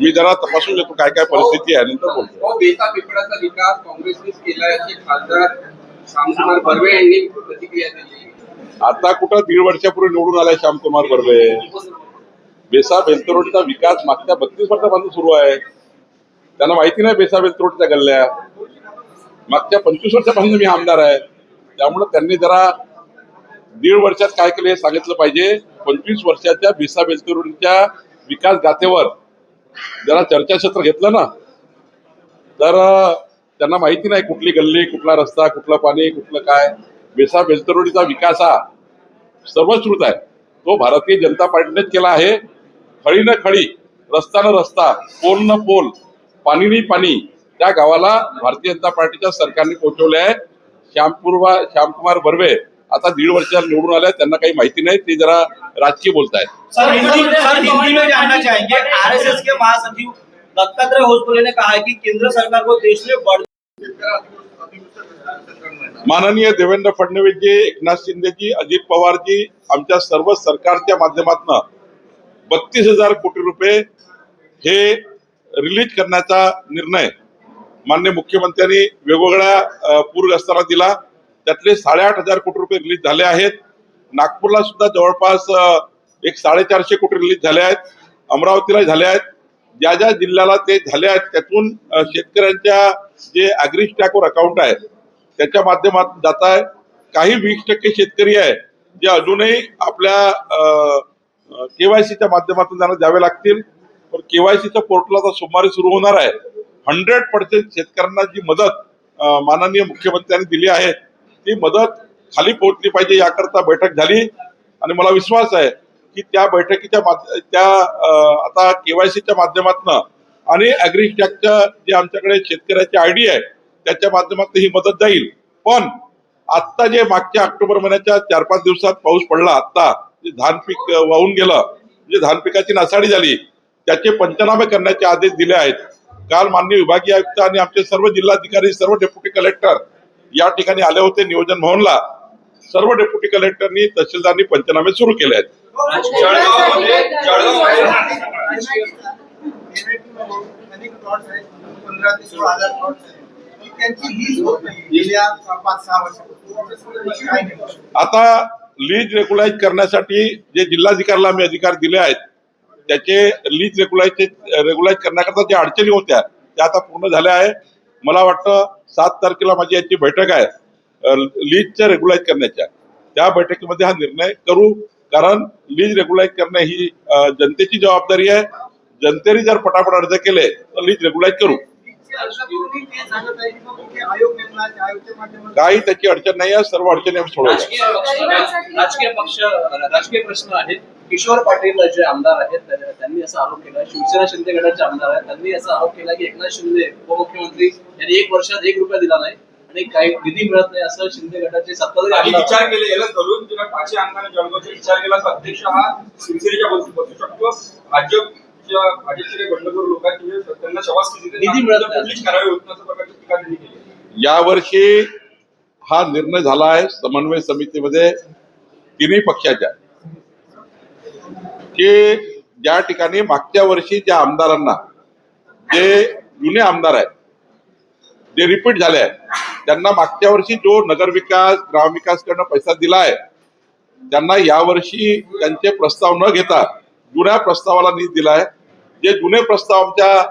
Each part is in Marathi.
मी जरा तपासून घेतो काय काय परिस्थिती आहे नंतर बोलतो. हो पिंपळाचा विकास काँग्रेसनेच केला खासदार बर्वे यांनी प्रतिक्रिया दिली. आता कुठं दीड वर्षापूर्वी निवडून आलाय श्यामकुमार बर्वे? बेसा बेलतरोडचा विकास मागच्या बत्तीस वर्षापासून सुरू आहे. त्यांना माहिती नाही बेसा बेलतरोडच्या गल्ल्या. मागच्या पंचवीस वर्षापासून मी आमदार आहे. त्यामुळे त्यांनी जरा दीड वर्षात काय केलं हे सांगितलं पाहिजे. पंचवीस वर्षाच्या बेसा बेलतरोडच्या विकास गाथेवर जरा चर्चाक्षेत्र घेतलं ना तर त्यांना माहिती नाही कुठली गल्ली कुठला रस्ता कुठलं पाणी कुठलं काय. बेसा बेलतरोडीचा विकास हा सर्वश्रुत आहे. तो भारतीय जनता पार्टीनेच केला आहे. खळी न खळी रस्ता न रस्ता पोल न पोल पाणी नाही पाणी त्या गावाला भारतीय जनता पार्टीच्या सरकारने पोहोचवले आहे. श्यामपूर्वा श्यामकुमार बर्वे आता दीड वर्षाला निवडून आले त्यांना काही माहिती नाही ते जरा राजकीय बोलत आहेत सर हिंदी सर हिंदी में जानना चाहेंगे आरएसएस के महासचिव दत्तात्रेय होसबले ने कहा है कि केंद्र सरकार को देश में बढ़ माननीय देवेंद्र फडणवीस जी एकनाथ शिंदे जी अजित पवार जी आमच्या सर्व सरकारच्या माध्यमातून बत्तीस हजार कोटी रुपये हे रिलीज करण्याचा निर्णय मान्य मुख्यमंत्र्यांनी वेगवेगळ्या पूरग्रस्तांना दिला. त्यातले साडेआठ हजार कोटी रुपये रिलीज झाले आहेत. नागपूरला सुद्धा जवळपास एक साडेचारशे कोटी रिलीज झाले आहेत. अमरावतीला झाले आहेत. ज्या ज्या जिल्ह्याला ते झाले आहेत त्यातून शेतकऱ्यांच्या जे अग्री स्टॅकवर अकाउंट आहे त्याच्या माध्यमातून जात आहे. काही वीस टक्के शेतकरी आहे जे अजूनही आपल्या केवायसीच्या माध्यमातून त्यांना द्यावे लागतील. पण केवायसीचं पोर्टल आता सोमवारी सुरू होणार आहे. हंड्रेड पर्सेंट शेतकऱ्यांना जी मदत माननीय मुख्यमंत्र्यांनी दिली आहे ती मदत खाली पोहोचली पाहिजे याकरता बैठक झाली. आणि मला विश्वास आहे की त्या बैठकीच्या त्या आता केवायसीच्या माध्यमातून आणि अॅग्रिस्टॅकच्या जे आमच्याकडे शेतकऱ्याची आयडी आहे त्याच्या माध्यमातून ही मदत जाईल. पण आत्ता जे मागच्या ऑक्टोबर महिन्याच्या चार पाच दिवसात पाऊस पडला आत्ता जे धान पीक वाहून गेलं म्हणजे धान पिकाची नासाडी झाली त्याचे पंचनामे करण्याचे आदेश दिले आहेत. काल माननीय विभागीय आयुक्त आणि आमचे सर्व जिल्हाधिकारी सर्व डेप्युटी कलेक्टर या ठिकाणी आले होते नियोजन भवनला. सर्व डेप्युटी कलेक्टरनी तहसीलदारांनी पंचनामे सुरू केले आहेत. आता लीज रेग्युलाइज करण्यासाठी जे जिल्हाधिकाऱ्याला आम्ही अधिकार दिले आहेत त्याचे लीज रेग्युलाइज रेग्युलाइज करण्याकरता ज्या अडचणी होत्या त्या आता पूर्ण झाल्या आहे मला वाटतं सात तारखेला माझी याची बैठक आहे. लीजच्या रेग्युलाइज करण्याच्या. त्या बैठकीमध्ये हा निर्णय करू. कारण लीज रेग्युलाइज करणे ही जनतेची जबाबदारी आहे. जनतेने जर पटापट अर्ज केले तर लीज रेग्युलाइज करू. काही त्याची अडचण नाही आहे सर्व अडचणी राजकीय पक्ष राजकीय पक्ष राजकीय प्रश्न आहेत. किशोर पाटील जे आमदार आहेत त्या- त्यांनी असा आरोप केला. शिवसेना शिंदे गटाचे आमदार आहेत. त्यांनी असा आरोप केला की एकनाथ शिंदे उपमुख्यमंत्री यांनी एक वर्षात एक रुपया दिला नाही आणि काही निधी मिळत नाही असं शिंदे गटाचे सत्ताधारी आमदार विचार केले याला धरून तुला पाचशे अंगाने जळगावचा विचार केला तर अध्यक्ष हा शिवसेनेच्या बसू बसू शकतो. भाजपच्या यावर्षी हा निर्णय झाला आहे समन्वय समितीमध्ये तिन्ही पक्षाच्या. की ज्या ठिकाणी मागच्या वर्षी ज्या आमदारांना जे जुने आमदार आहेत जे रिपीट झाले आहेत त्यांना मागच्या वर्षी जो नगरविकास ग्रामविकासकडनं पैसा दिला आहे त्यांना यावर्षी त्यांचे प्रस्ताव न घेता जुन्या प्रस्तावाला निधी दिला आहे जे जुने प्रस्ताव आमच्या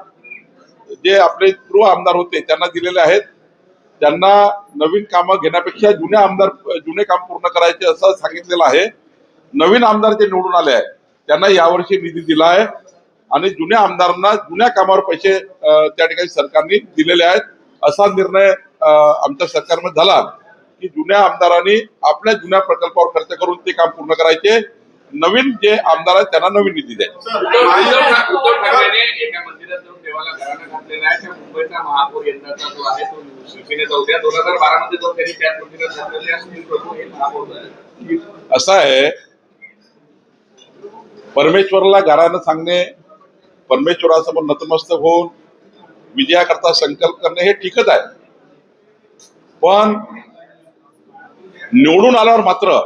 जे आपले पूर्व आमदार होते त्यांना दिलेले आहेत. त्यांना नवीन कामं घेण्यापेक्षा जुने आमदार जुने काम पूर्ण करायचे असं सांगितलेलं आहे. नवीन आमदार जे निवडून आले आहेत त्यांना यावर्षी निधी दिला आहे आणि जुन्या आमदारांना जुन्या कामावर पैसे त्या ठिकाणी सरकारने दिलेले आहेत. असा निर्णय आमच्या सरकारमध्ये झाला की जुन्या आमदारांनी आपल्या जुन्या प्रकल्पावर खर्च करून ते काम पूर्ण करायचे. नवीन जे आमदार आहेत त्यांना नवीन निधी द्यायचे. हे असं आहे परमेश्वराला गारानं सांगणे परमेश्वरासमोर नतमस्तक होऊन विजयाकरता संकल्प करणे हे ठीकच आहे. पण निवडून आल्यावर मात्र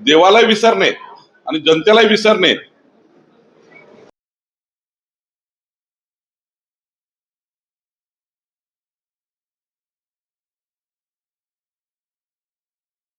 देवालाही विसरणे आणि जनतेलाही विसरणे